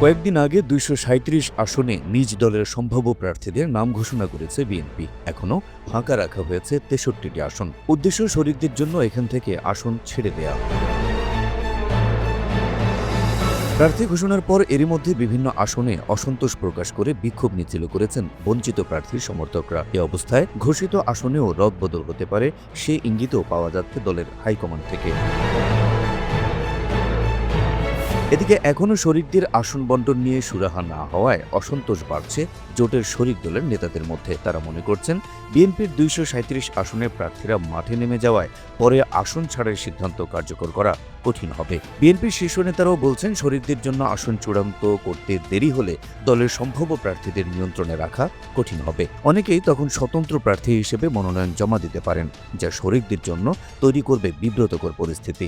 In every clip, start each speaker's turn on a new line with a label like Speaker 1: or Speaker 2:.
Speaker 1: কয়েকদিন আগে দুইশো আসনে নিজ দলের সম্ভাব্য প্রার্থীদের নাম ঘোষণা করেছে বিএনপি। এখনও ফাঁকা রাখা হয়েছে তেষট্টিটি আসন। উদ্দেশ্য শরিকদের জন্য এখান থেকে আসন ছেড়ে দেয়া। প্রার্থী ঘোষণার পর এরই মধ্যে বিভিন্ন আসনে অসন্তোষ প্রকাশ করে বিক্ষোভ মিছিল করেছেন বঞ্চিত প্রার্থীর সমর্থকরা। এ অবস্থায় ঘোষিত আসনেও রদবদল হতে পারে, সে ইঙ্গিতও পাওয়া যাচ্ছে দলের হাইকমান্ড থেকে। এদিকে এখনও শরিকদের আসন বন্টন নিয়ে সুরাহা না হওয়ায় অসন্তোষ বাড়ছে জোটের শরিক দলের নেতাদের মধ্যে। তারা মনে করছেন, বিএনপির দুইশো সাঁত্রিশ আসনের প্রার্থীরা মাঠে নেমে যাওয়ায় পরে আসন ছাড়ের সিদ্ধান্ত কার্যকর করা কঠিন হবে। বিএনপির শীর্ষ নেতারাও বলছেন, শরিকদের জন্য আসন চূড়ান্ত করতে দেরি হলে দলের সম্ভাব্য প্রার্থীদের নিয়ন্ত্রণে রাখা কঠিন হবে। অনেকেই তখন স্বতন্ত্র প্রার্থী হিসেবে মনোনয়ন জমা দিতে পারেন, যা শরিকদের জন্য তৈরি করবে বিব্রতকর পরিস্থিতি।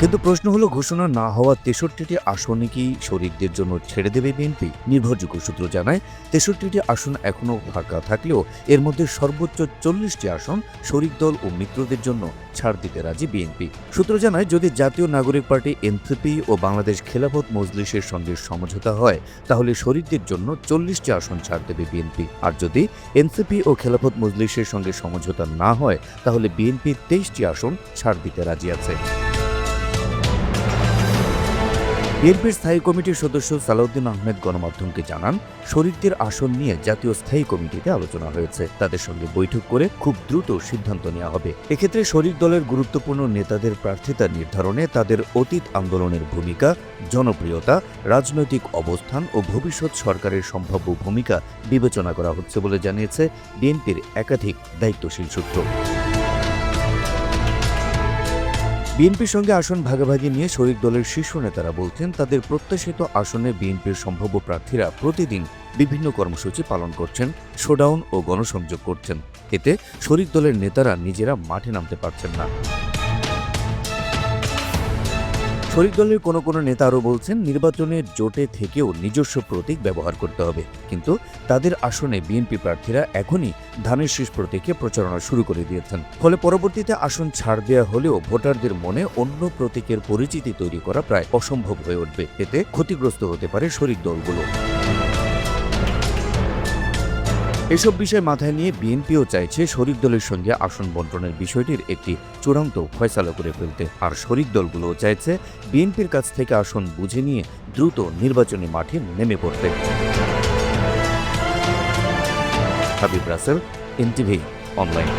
Speaker 1: কিন্তু প্রশ্ন হলো, ঘোষণা না হওয়া তেষট্টিটি আসনে কি শরিকদের জন্য ছেড়ে দেবে বিএনপি নির্ভরযোগ্য সূত্র জানায়, তেষট্টিটি আসন এখনও ফাঁকা থাকলেও এর মধ্যে সর্বোচ্চ চল্লিশটি আসন শরিক দল ও মিত্রদের জন্য ছাড় দিতে রাজি বিএনপি সূত্র জানায়, যদি জাতীয় নাগরিক পার্টি এনসিপি ও বাংলাদেশ খেলাফত মজলিসের সঙ্গে সমঝোতা হয়, তাহলে শরিকদের জন্য চল্লিশটি আসন ছাড় দেবে বিএনপি আর যদি এনসিপি ও খেলাফত মজলিসের সঙ্গে সমঝোতা না হয়, তাহলে বিএনপি তেইশটি আসন ছাড় দিতে রাজি আছে। বিএনপির স্থায়ী কমিটির সদস্য সালাউদ্দিন আহমেদ গণমাধ্যমকে জানান, শরিকদের আসন নিয়ে জাতীয় স্থায়ী কমিটিতে আলোচনা হয়েছে। তাদের সঙ্গে বৈঠক করে খুব দ্রুত সিদ্ধান্ত নেওয়া হবে। এক্ষেত্রে শরিক দলের গুরুত্বপূর্ণ নেতাদের প্রার্থিতা নির্ধারণে তাদের অতীত আন্দোলনের ভূমিকা, জনপ্রিয়তা, রাজনৈতিক অবস্থান ও ভবিষ্যৎ সরকারের সম্ভাব্য ভূমিকা বিবেচনা করা হচ্ছে বলে জানিয়েছে বিএনপির একাধিক দায়িত্বশীল সূত্র। বিএনপির সঙ্গে আসন ভাগাভাগি নিয়ে শরিক দলের শীর্ষ নেতারা বলছেন, তাদের প্রত্যাশিত আসনে বিএনপির সম্ভাব্য প্রার্থীরা প্রতিদিন বিভিন্ন কর্মসূচি পালন করছেন, শোডাউন ও গণসংযোগ করছেন। এতে শরিক দলের নেতারা নিজেরা মাঠে নামতে পারছেন না। শরিক দলের কোনো কোনো নেতা আরও বলছেন নির্বাচনের জোটে থেকেও নিজস্ব প্রতীক ব্যবহার করতে হবে। কিন্তু তাদের আসনে বিএনপি প্রার্থীরা এখনই ধানের শীষ প্রতীকে প্রচারণা শুরু করে দিয়েছেন। ফলে পরবর্তীতে আসন ছাড় দেওয়া হলেও ভোটারদের মনে অন্য প্রতীকের পরিচিতি তৈরি করা প্রায় অসম্ভব হয়ে উঠবে। এতে ক্ষতিগ্রস্ত হতে পারে শরিক দলগুলো এসব বিষয় মাথায় নিয়ে বিএনপিও চাইছে শরিক দলের সঙ্গে আসন বন্টনের বিষয়টির একটি চূড়ান্ত ফয়সালা করে ফেলতে। আর শরিক দলগুলোও চাইছে বিএনপির কাছ থেকে আসন বুঝে নিয়ে দ্রুত নির্বাচনী মাঠে নেমে পড়তে। Habib Rasel, NTV, online.